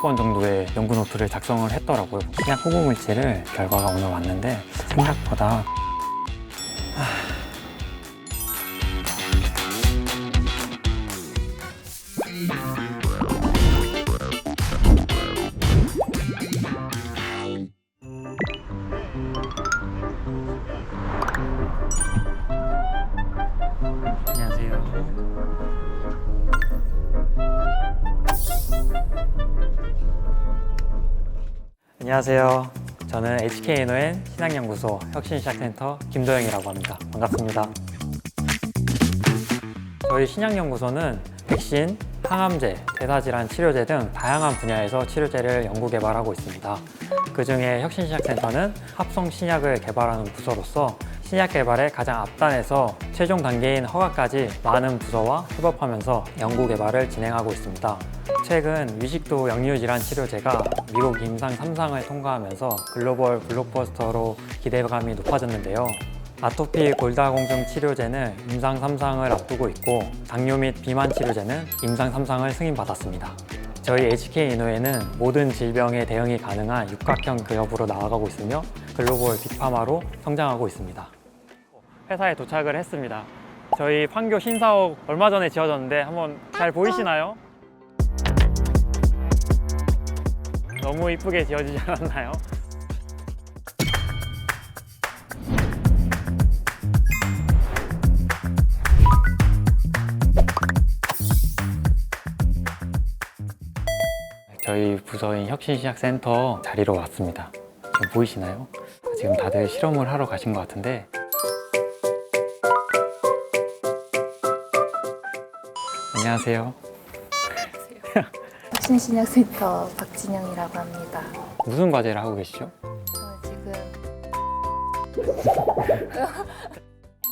건 정도의 연구 노트를 작성을 했더라고요. 신약 후보 물질을 결과가 오늘 왔는데 생각보다 안녕하세요. 저는 HKNON 신학연구소 혁신시작센터 김도영이라고 합니다. 반갑습니다. 저희 신약연구소는 백신, 항암제, 대사질환 치료제 등 다양한 분야에서 치료제를 연구 개발하고 있습니다. 그 중에 혁신시작센터는 합성 신약을 개발하는 부서로서 신약 개발의 가장 앞단에서 최종 단계인 허가까지 많은 부서와 협업하면서 연구 개발을 진행하고 있습니다. 최근 위식도 역류 질환 치료제가 미국 임상 3상을 통과하면서 글로벌 블록버스터로 기대감이 높아졌는데요. 아토피 골다공증 치료제는 임상 3상을 앞두고 있고 당뇨 및 비만 치료제는 임상 3상을 승인받았습니다. 저희 HK 이노에는 모든 질병에 대응이 가능한 육각형 기업으로 나아가고 있으며 글로벌 빅파마로 성장하고 있습니다. 회사에 도착을 했습니다. 저희 판교 신사옥 얼마 전에 지어졌는데 한번 잘 보이시나요? 너무 이쁘게 지어지지 않았나요? 저희 부서인 혁신시작센터 자리로 왔습니다. 지금 보이시나요? 지금 다들 실험을 하러 가신 것 같은데 안녕하세요. 혁신신약센터 박진영이라고 합니다. 무슨 과제를 하고 계시죠? 저는 지금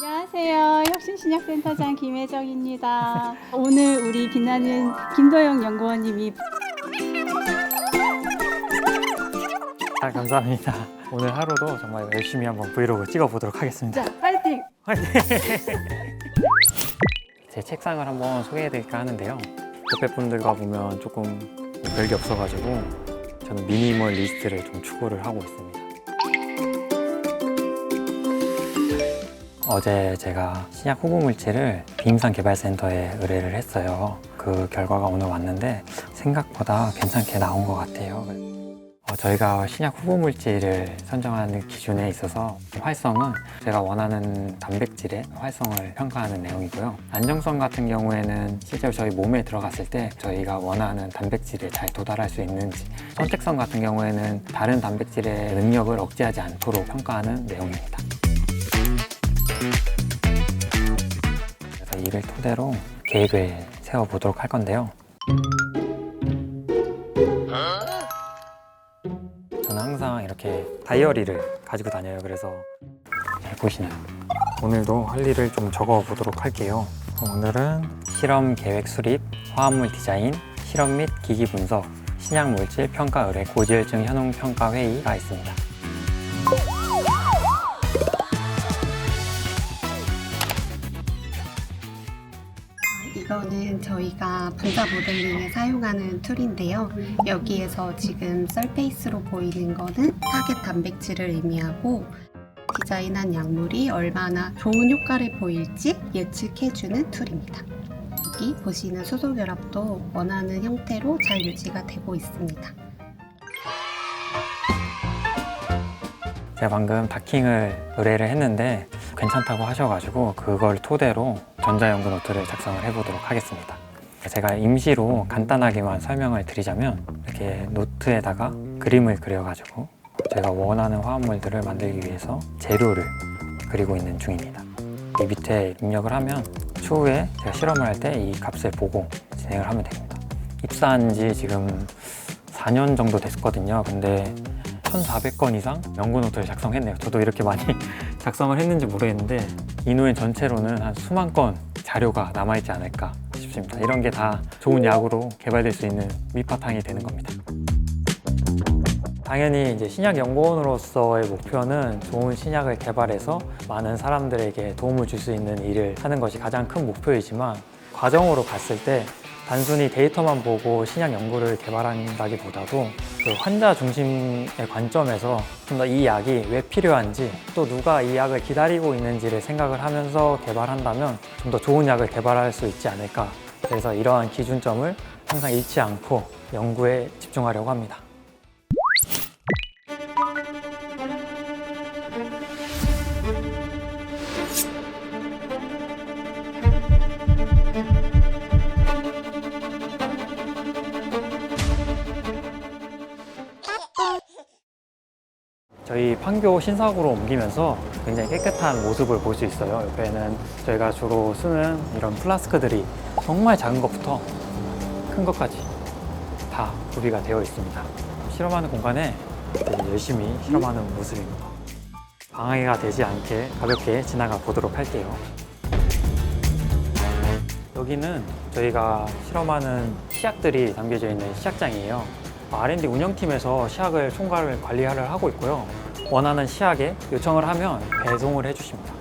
안녕하세요. 혁신신약센터장 김혜정입니다. 오늘 우리 빛나는 김도영 연구원님이 아, 감사합니다. 오늘 하루도 정말 열심히 한번 브이로그 찍어보도록 하겠습니다. 자, 파이팅! 제 책상을 한번 소개해드릴까 하는데요. 옆에 분들과 보면 조금 별게 없어가지고 저는 미니멀 리스트를 좀 추구를 하고 있습니다. 어제 제가 신약 물질을 비임상 개발센터에 의뢰를 했어요. 그 결과가 오늘 왔는데 생각보다 괜찮게 나온 것 같아요. 어, 저희가 신약 후보 물질을 선정하는 기준에 있어서 활성은 제가 원하는 단백질의 활성을 평가하는 내용이고요. 안정성 같은 경우에는 실제로 저희 몸에 들어갔을 때 저희가 원하는 단백질에 잘 도달할 수 있는지, 선택성 같은 경우에는 다른 단백질의 능력을 억제하지 않도록 평가하는 내용입니다. 그래서 이를 토대로 계획을 세워보도록 할 건데요. 저는 항상 이렇게 다이어리를 가지고 다녀요. 그래서 잘 보시나요? 오늘도 할 일을 좀 적어 보도록 할게요. 오늘은 실험 계획 수립, 화합물 디자인, 실험 및 기기 분석, 신약 물질 평가 의뢰, 고지혈증 현황 평가 회의가 있습니다. 이거는 저희가 분자 모델링에 사용하는 툴인데요. 여기에서 지금 설페이스로 보이는 거는 타겟 단백질을 의미하고 디자인한 약물이 얼마나 좋은 효과를 보일지 예측해주는 툴입니다. 여기 보시는 수소 결합도 원하는 형태로 잘 유지가 되고 있습니다. 제가 방금 다킹을 의뢰를 했는데 괜찮다고 하셔가지고 그걸 토대로 전자연구 노트를 작성을 해보도록 하겠습니다. 제가 임시로 간단하게만 설명을 드리자면 이렇게 노트에다가 그림을 그려가지고 제가 원하는 화합물들을 만들기 위해서 재료를 그리고 있는 중입니다. 이 밑에 입력을 하면 추후에 제가 실험을 할 때 이 값을 보고 진행을 하면 됩니다. 입사한 지 지금 4년 정도 됐거든요. 근데 1,400건 이상 연구 노트를 작성했네요. 저도 이렇게 많이 작성을 했는지 모르겠는데 이노엔 전체로는 한 수만 건 자료가 남아있지 않을까 싶습니다. 이런 게 다 좋은 약으로 개발될 수 있는 밑바탕이 되는 겁니다. 당연히 이제 신약 연구원으로서의 목표는 좋은 신약을 개발해서 많은 사람들에게 도움을 줄 수 있는 일을 하는 것이 가장 큰 목표이지만 과정으로 갔을 때 단순히 데이터만 보고 신약 연구를 개발한다기보다도 그 환자 중심의 관점에서 좀 더 이 약이 왜 필요한지 또 누가 이 약을 기다리고 있는지를 생각을 하면서 개발한다면 좀 더 좋은 약을 개발할 수 있지 않을까. 그래서 이러한 기준점을 항상 잃지 않고 연구에 집중하려고 합니다. 저희 판교 신사구로 옮기면서 굉장히 깨끗한 모습을 볼 수 있어요. 옆에는 저희가 주로 쓰는 이런 플라스크들이 정말 작은 것부터 큰 것까지 다 구비가 되어 있습니다. 실험하는 공간에 열심히 실험하는 모습입니다. 방해가 되지 않게 가볍게 지나가 보도록 할게요. 여기는 저희가 실험하는 시약들이 담겨져 있는 시약장이에요. R&D 운영팀에서 시약을 총괄을 관리를 하고 있고요. 원하는 시약에 요청을 하면 배송을 해주십니다.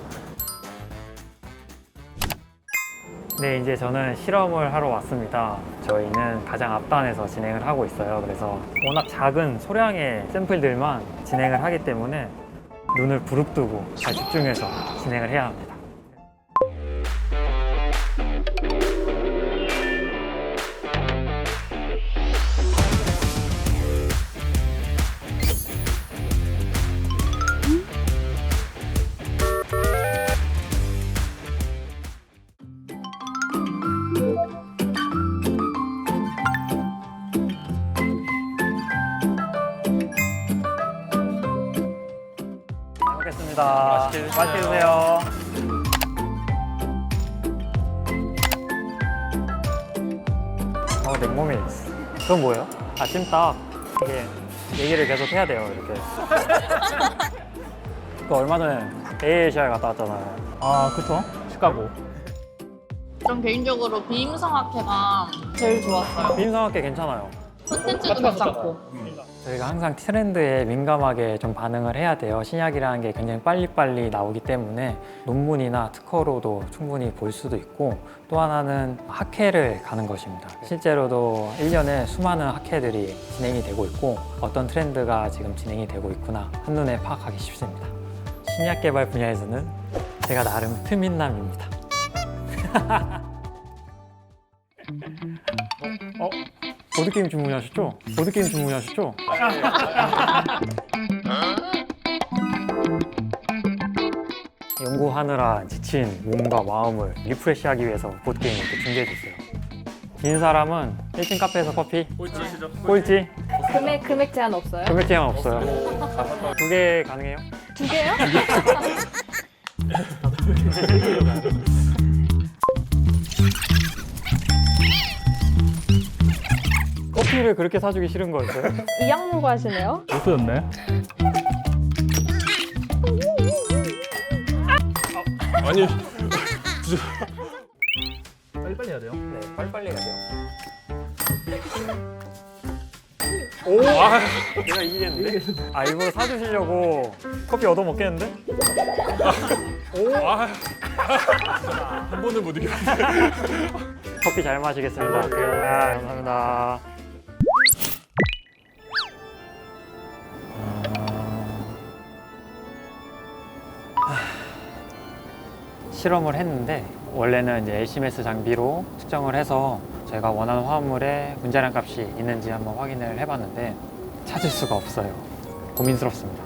네, 이제 저는 실험을 하러 왔습니다. 저희는 가장 앞단에서 진행을 하고 있어요. 그래서 워낙 작은 소량의 샘플들만 진행을 하기 때문에 눈을 부릅뜨고 잘 집중해서 진행을 해야 합니다. 잘 먹겠습니다. 맛있게 드세요. 어, 냉모밀. 그건 뭐예요? 아, 찜닭. 이게 얘기를 계속 해야 돼요, 이렇게. 그 얼마 전에 AACR 갔다 왔잖아요. 아, 그쵸? 시카고. 전 개인적으로 비임성학회가 제일 좋았어요. 빈성학계 괜찮아요. 콘텐츠도 괜찮고. 저희가 항상 트렌드에 민감하게 좀 반응을 해야 돼요. 신약이라는 게 굉장히 빨리빨리 나오기 때문에 논문이나 특허로도 충분히 볼 수도 있고 또 하나는 학회를 가는 것입니다. 실제로도 1년에 수많은 학회들이 진행이 되고 있고 어떤 트렌드가 지금 진행이 되고 있구나 한눈에 파악하기 쉽습니다. 신약 개발 분야에서는 제가 나름 트민남입니다. 어? 보드게임 주문하셨죠? 보드게임 주문하셨죠? 연구하느라 지친 몸과 마음을 리프레시하기 위해서 보드게임을 이렇게 준비해줬어요. 긴 사람은 1층 카페에서 커피? 꼴찌? 꼴찌? 금액 금액 제한 없어요? 금액 제한 없어요. 두 개 가능해요? 두 개요? 커피를 그렇게 사주기 싫은 거였어요? 이 약물고 하시네요? 없어졌네. 아니, 빨리빨리 해야 돼요. 네, 빨리빨리 해야 돼요. 오, 아, 내가 이기겠는데? 아, 일부러 사주시려고 커피 얻어먹겠는데? 아, 한 번을 못 이겨. 커피 잘 마시겠습니다. 아, 감사합니다. 실험을 했는데 원래는 이제 LCMS 장비로 측정을 해서 저희가 원하는 화합물에 분자량 값이 있는지 한번 확인을 해봤는데 찾을 수가 없어요. 고민스럽습니다.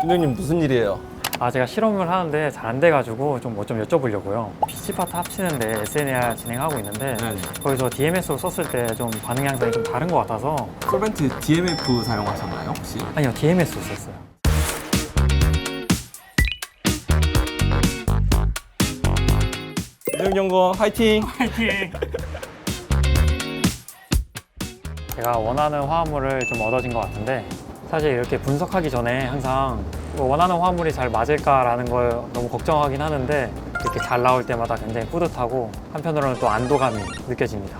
팀장님 무슨 일이에요? 아 제가 실험을 하는데 잘 안 돼가지고 좀 뭐 좀 여쭤보려고요. PC 파트 합치는데 SNR 진행하고 있는데 거기서 DMS로 썼을 때 좀 반응 양상이 좀 다른 것 같아서 솔벤트 DMF 사용하셨나요 혹시? 아니요 DMS로 썼어요. 이정연구원 화이팅! 제가 원하는 화합물을 좀 얻어진 것 같은데 사실 이렇게 분석하기 전에 항상 뭐 원하는 화합물이 잘 맞을까라는 걸 너무 걱정하긴 하는데 이렇게 잘 나올 때마다 굉장히 뿌듯하고 한편으로는 또 안도감이 느껴집니다.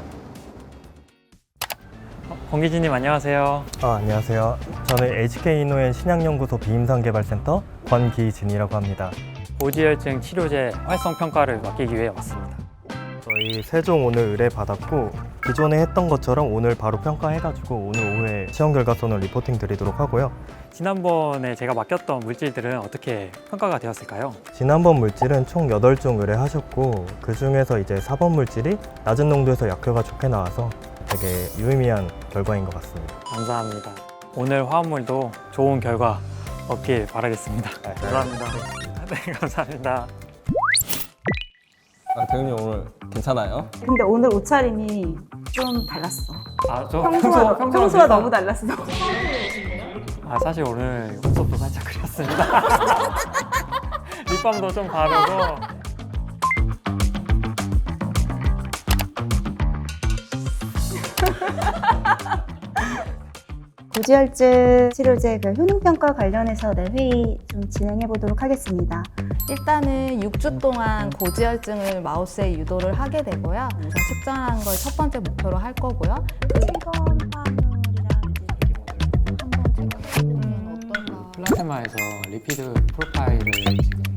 어, 권기진님 안녕하세요. 아, 안녕하세요. 저는 HK이노엔 신약연구소 비임상개발센터 권기진이라고 합니다. 고지혈증 치료제 활성 평가를 맡기기 위해 왔습니다. 저희 세종 오늘 의뢰 받았고 기존에 했던 것처럼 오늘 바로 평가해가지고 오늘 오후에 시험 결과선을 리포팅 드리도록 하고요. 지난번에 제가 맡겼던 물질들은 어떻게 평가가 되었을까요? 지난번 물질은 총 8종 의뢰하셨고 그 중에서 이제 4번 물질이 낮은 농도에서 약효가 좋게 나와서 되게 유의미한 결과인 것 같습니다. 감사합니다. 오늘 화합물도 좋은 결과 얻길 바라겠습니다. 감사합니다. 네, 감사합니다. 아, 대현님 오늘 괜찮아요? 근데 오늘 옷차림이 좀 달랐어. 아, 저 평소와, 평소랑 평소와 비슷한- 너무 달랐어. 아, 사실 오늘 눈썹도 살짝 그렸습니다. 립밤도 좀 바르고 고지혈증 치료제 그 효능평가 관련해서 네, 회의 좀 진행해 보도록 하겠습니다. 일단은 6주 동안 고지혈증을 마우스에 유도를 하게 되고요. 우선 측정한 걸첫 번째 목표로 할 거고요. 화물이랑 음? 플라테마에서 리피드 프로파일을 지금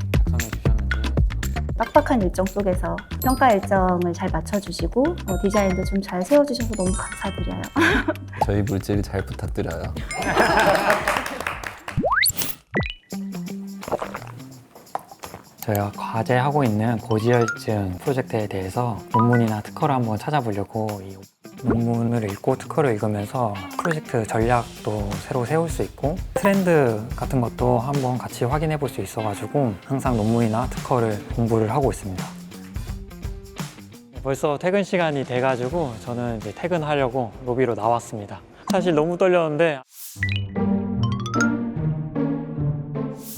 빡빡한 일정 속에서 평가 일정을 잘 맞춰주시고 어, 디자인도 좀 잘 세워주셔서 너무 감사드려요. 저희 물질 잘 부탁드려요. 저희가 과제하고 있는 고지혈증 프로젝트에 대해서 논문이나 특허를 한번 찾아보려고 이 논문을 읽고 특허를 읽으면서 프로젝트 전략도 새로 세울 수 있고 트렌드 같은 것도 한번 같이 확인해 볼 수 있어가지고 항상 논문이나 특허를 공부를 하고 있습니다. 벌써 퇴근 시간이 돼가지고 저는 이제 퇴근하려고 로비로 나왔습니다. 사실 너무 떨렸는데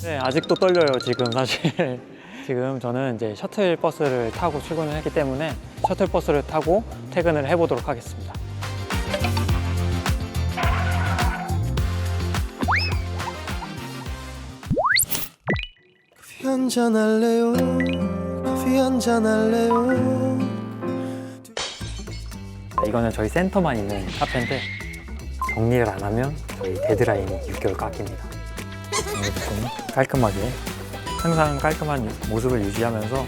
네, 아직도 떨려요, 지금 사실. 지금 저는 이제 셔틀 버스를 타고 출근을 했기 때문에 셔틀 버스를 타고 퇴근을 해보도록 하겠습니다. 커피 한잔 할래요 커피 한잔 할래요 이거는 저희 센터만 있는 카페인데 정리를 안 하면 저희 데드라인이 6개월 깎입니다. 정리를 좀 깔끔하게 항상 깔끔한 모습을 유지하면서